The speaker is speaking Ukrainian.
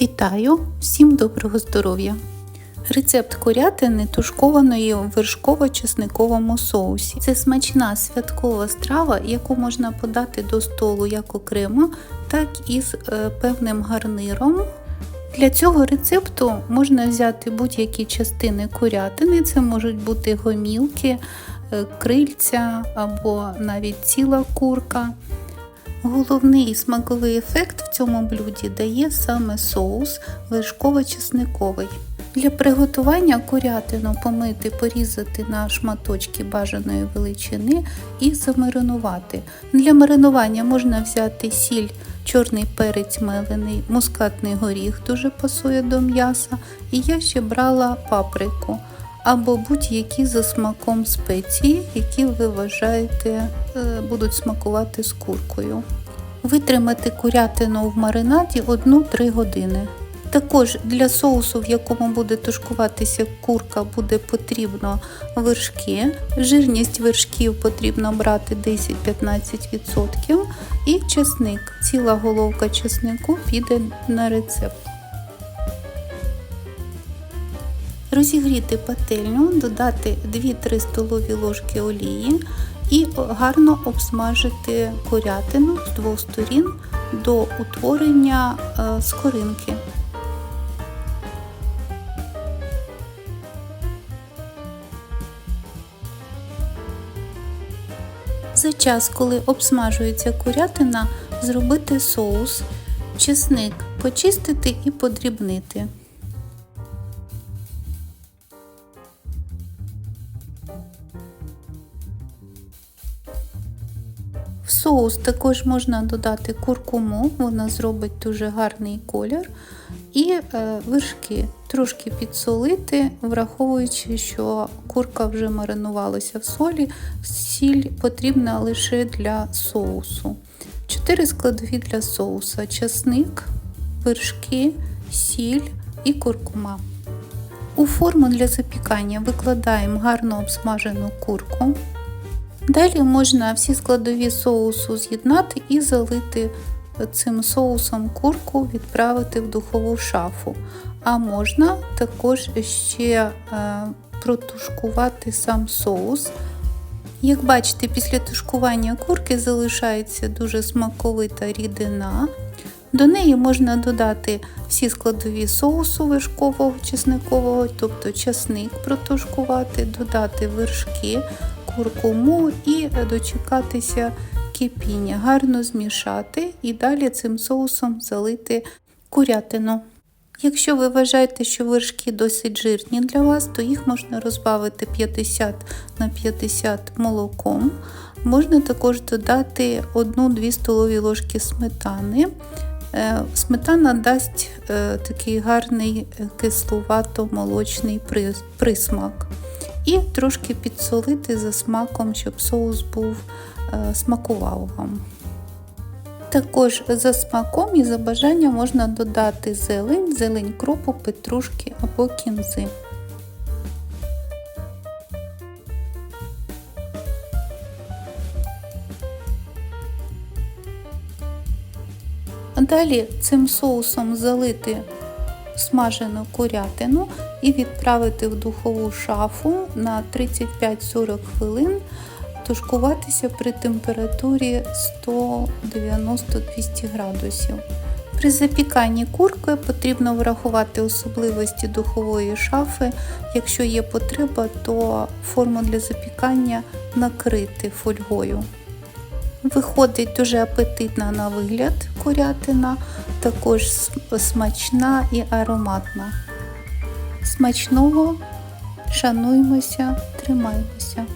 Вітаю! Всім доброго здоров'я! Рецепт курятини тушкованої в вершково-чесниковому соусі. Це смачна святкова страва, яку можна подати до столу як окремо, так і з е, певним гарниром. Для цього рецепту можна взяти будь-які частини курятини, це можуть бути гомілки, е, крильця або навіть ціла курка. Головний смаковий ефект в цьому блюді дає саме соус вершково-чесниковий. Для приготування курятину помити, порізати на шматочки бажаної величини і замаринувати. Для маринування можна взяти сіль, чорний перець мелений, мускатний горіх дуже пасує до м'яса, і я ще брала паприку або будь-які за смаком спеції, які ви вважаєте е, будуть смакувати з куркою. Витримати курятину в маринаді 1-3 години. Також для соусу, в якому буде тушкуватися курка, буде потрібно вершки. Жирність вершків потрібно брати 10-15% і чесник. Ціла головка чеснику піде на рецепт. Розігріти пательню, додати 2-3 столові ложки олії і гарно обсмажити курятину з двох сторін до утворення скоринки. За час, коли обсмажується курятина, зробити соус, чесник почистити і подрібнити. Соус також можна додати куркуму, вона зробить дуже гарний колір, і е, вершки трошки підсолити, враховуючи, що курка вже маринувалася в солі, сіль потрібна лише для соусу. 4 складові для соуса: часник, вершки, сіль і куркума. У форму для запікання викладаємо гарно обсмажену курку. Далі можна всі складові соусу з'єднати і залити цим соусом курку, відправити в духову шафу. А можна також ще е, протушкувати сам соус. Як бачите, після тушкування курки залишається дуже смаковита рідина. До неї можна додати всі складові соусу вершкового чесникового, тобто часник протушкувати, додати вершки, куркуму і дочекатися кипіння, гарно змішати і далі цим соусом залити курятину. Якщо ви вважаєте, що вершки досить жирні для вас, то їх можна розбавити 50 на 50 молоком. Можна також додати 1-2 столові ложки сметани. Е, сметана дасть е, такий гарний е, кисловато-молочний присмак. І трошки підсолити за смаком, щоб соус був смакував вам. Також за смаком і за бажанням можна додати зелень, зелень кропу, петрушки або кінзи. Далі цим соусом залити смажену курятину і відправити в духову шафу на 35-40 хвилин тушкуватися при температурі 190-200 градусів. При запіканні курки потрібно врахувати особливості духової шафи. Якщо є потреба, то форму для запікання накрити фольгою. Виходить дуже апетитна на вигляд курятина, також смачна і ароматна. Смачного, шануймося, тримаймося!